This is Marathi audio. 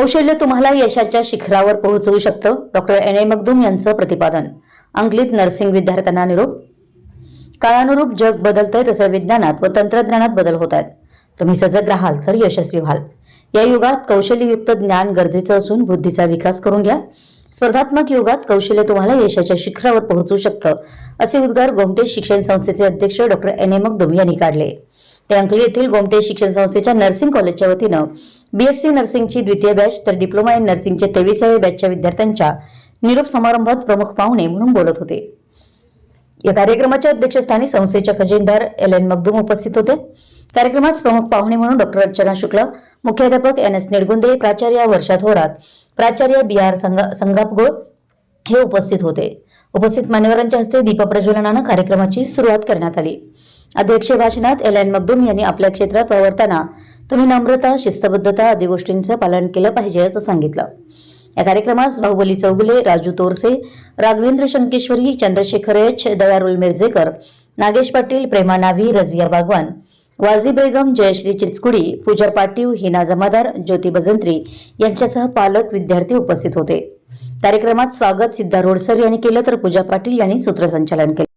कौशल्य तुम्हाला यशाच्या शिखरावर पोहोचवू शकतं. डॉक्टर एन ए मखदूम यांचं प्रतिपादन. अंगलीत नर्सिंग विद्यार्थ्यांना निरोप. काळानुरूप जग बदलतंय तसं विज्ञानात व तंत्रज्ञानात बदल होत आहेत तुम्ही सजग राहाल तर यशस्वी व्हाल. या युगात कौशल्ययुक्त ज्ञान गरजेचं असून बुद्धीचा विकास करून घ्या. स्पर्धात्मक युगात कौशल्य तुम्हाला यशाच्या शिखरावर पोहोचवू शकतं असे उद्गार गोमटे शिक्षण संस्थेचे अध्यक्ष डॉक्टर एन ए मखदूम यांनी काढले. ते अंकली येथील गोमटे शिक्षण संस्थेच्या नर्सिंग कॉलेजच्या वतीनं बीएससी नर्सिंगची द्वितीय बॅच तर डिप्लोमा इन नर्सिंगचे तेविसाव्या बॅचच्या विद्यार्थ्यांच्या निरोप समारंभात प्रमुख पाहुणे म्हणून बोलत होते. या कार्यक्रमाच्या अध्यक्षस्थानी संस्थेच्या खजिनदार एल एन मगदूम उपस्थित होते. कार्यक्रमास प्रमुख पाहुणे म्हणून डॉक्टर अर्चना शुक्ल मुख्याध्यापक एन एस निडगुंदे प्राचार्य वर्षा थोरात प्राचार्य बी आर संगापगोळ हे उपस्थित होते. उपस्थित मान्यवरांच्या हस्ते दीपप्रज्वलनानं कार्यक्रमाची सुरुवात करण्यात आली. अध्यक्षीय भाषणात एल एन मगदूम यांनी आपल्या क्षेत्रात वावरताना तुम्ही नम्रता शिस्तबद्धता आदी गोष्टींचं पालन केलं पाहिजे असं सांगितलं. या कार्यक्रमास बाहुबली चौगुले राजू तोरसे राघवेंद्र शंकेश्वरी चंद्रशेखर एच दयारुल मिरजेकर नागेश पाटील प्रेमा नाव्ही रजिया बागवान वाझी बेगम जयश्री चिचकुडी पूजा पाटीव हिना जमादार ज्योती बजंत्री यांच्यासह पालक विद्यार्थी उपस्थित होते. कार्यक्रमात स्वागत सिद्धा रोडसर यांनी केलं तर पूजा पाटील यांनी सूत्रसंचालन केलं.